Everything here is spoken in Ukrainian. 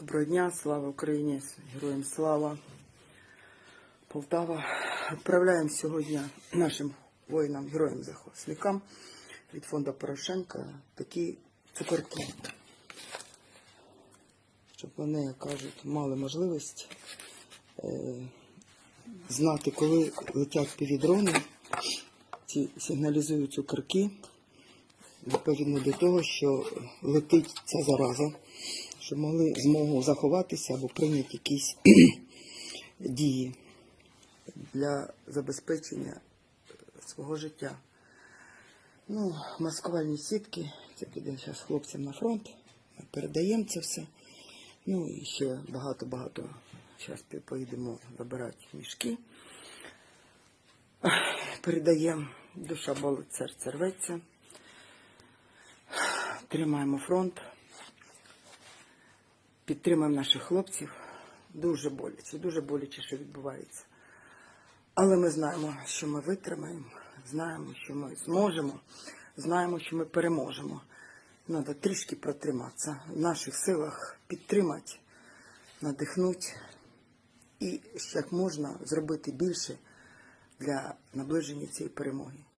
Доброго дня, слава Україні, героям слава. Полтава. Відправляємо сьогодні нашим воїнам, героям захисникам від фонду Порошенка такі цукерки. Щоб вони, як кажуть, мали можливість е, знати, коли летять півдрони, ці сигналізують цукерки відповідно до того, що летить ця зараза, щоб могли змогу заховатися або прийняти якісь дії для забезпечення свого життя. Ну, маскувальні сітки, це піде зараз хлопцям на фронт. Ми передаємо це все. Ну і ще багато-багато. Зараз поїдемо забирати мішки. Передаємо. Душа болить, серце рветься. Тримаємо фронт. Підтримуємо наших хлопців. Дуже боляче, дуже боляче, що відбувається. Але ми знаємо, що ми витримаємо, знаємо, що ми зможемо, знаємо, що ми переможемо. Треба трішки протриматися. В наших силах підтримати, надихнути і як можна зробити більше для наближення цієї перемоги.